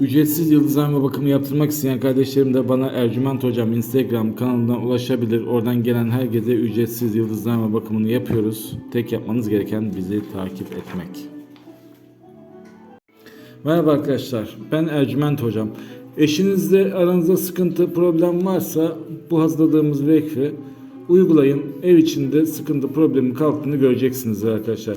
Ücretsiz yıldızlama bakımı yaptırmak isteyen kardeşlerim de bana Ercüment Hocam Instagram kanalından ulaşabilir. Oradan gelen herkese ücretsiz yıldızlama bakımını yapıyoruz. Tek yapmanız gereken bizi takip etmek. Merhaba arkadaşlar. Ben Ercüment Hocam. Eşinizle aranızda sıkıntı, problem varsa bu hazırladığımız vekfi uygulayın. Ev içinde sıkıntı, problemin kalktığını göreceksiniz arkadaşlar.